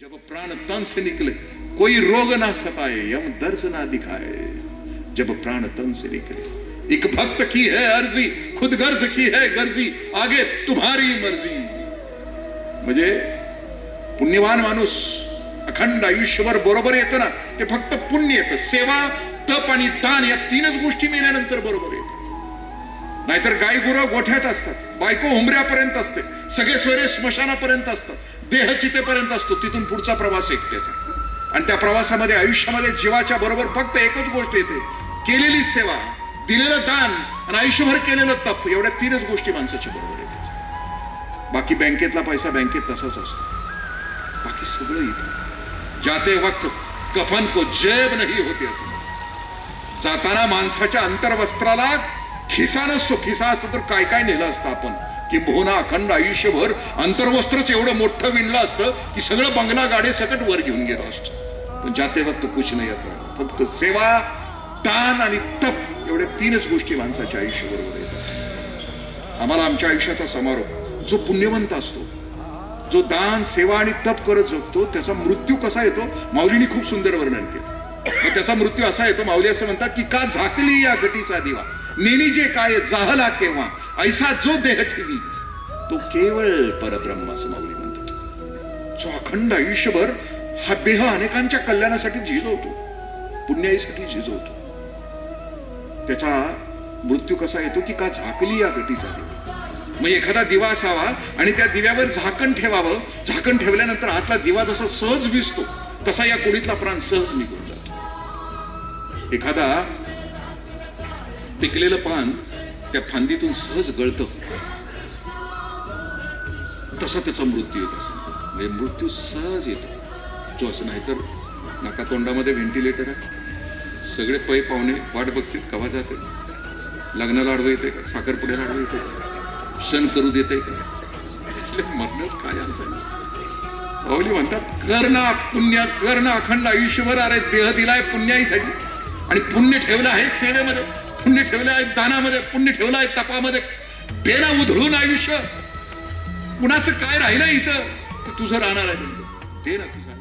जब प्राण तन से निकले, कोई रोग ना सताए, यम दर्द ना दिखाए। जब प्राण तन से निकले, एक भक्त की है अर्जी, खुद गर्ज की है गर्जी, आगे तुम्हारी मर्ज़ी। म्हणजे पुण्यवान माणूस अखंड आयुष्यभर बरोबर येतं ना, ते फक्त पुण्य येतं, सेवा, तप आणि दान या तीनच गोष्टी मिळाल्यानंतर बरोबर येतात नाहीतर गाय गुरं गोठ्यात असतात, बायको हुमऱ्यापर्यंत असते, सगळे सोयरे स्मशानापर्यंत असतात देह चितेपर्यंत असतो तिथून पुढचा प्रवास एकट्याचा. आणि त्या प्रवासामध्ये आयुष्यामध्ये जीवाच्या बरोबर फक्त एकच गोष्ट येते. केलेली सेवा दिलेलं दान आणि आयुष्यभर केलेलं तप एवढ्या तीनच गोष्टी माणसाच्या बरोबर येतात. बाकी बँकेतला पैसा बँकेत तसाच असतो. बाकी सगळं इथं. जाते वक्त कफन को जेब नाही होते असं. जाताना माणसाच्या अंतर्वस्त्राला खिसा नसतो. खिसा असतो तर काय काय नेलं असतं आपण? किंबहुना अखंड आयुष्यभर अंतर्वस्त्रच एवढं मोठं विणलं असतं की सगळं बंगला गाडे सकट वर घेऊन गेलो असतं. पण जाते फक्त कुछ नाही येत फक्त सेवा दान आणि तप एवढ्या तीनच गोष्टी माणसाच्या आयुष्याबरोबर येतात. आम्हाला आमच्या आयुष्याचा समारोप जो पुण्यवंत असतो जो दान सेवा आणि तप करत जगतो त्याचा मृत्यू कसा येतो? माऊलीने खूप सुंदर वर्णन केलं. मग त्याचा मृत्यू असा येतो माऊली असं म्हणतात की का झाकली या घटीचा दिवा? नेणी जे काय जाहला केव्हा? ऐसा जो देह ठेवी. तो केवळ परब्रह्म असं माऊली म्हणतात. जो अखंड आयुष्यभर हा देह अनेकांच्या कल्याणासाठी झिजवतो पुण्याईसाठी झिजवतो. त्याचा मृत्यू कसा येतो की का झाकली या घटीचा दिवा? मग एखादा दिवा असावा आणि त्या दिव्यावर झाकण ठेवावं. झाकण ठेवल्यानंतर आतला दिवा जसा सहज विजतो तसा या कुडीतला प्राण सहज निघून एखादा पिकलेलं पान त्या फांदीतून सहज गळत. तसा त्याचा मृत्यू येत असं म्हणजे मृत्यू सहज येतो. तो असं नाही तर नाका तोंडामध्ये व्हेंटिलेटर आहे. सगळे पै पाहुणे वाट बघतील कवा जाते. लग्नाला आडवं येते का? साखरपुड्याला आडवं येते का? सण करू देते का? असल्या मरण्यात काय अर्थ आहे? म्हणतात कर ना पुण्य कर ना अखंड आयुष्यभर अरे देह दिलाय पुण्याईसाठी. आणि पुण्य ठेवलं आहे सेवेमध्ये पुण्य ठेवलं आहे दानामध्ये पुण्य ठेवलं आहे तपामध्ये. दे उधळून आयुष्य. कुणाचं काय राहिलं इथं? तर तुझं राहणार आहे म्हणजे. दे ना तुझं.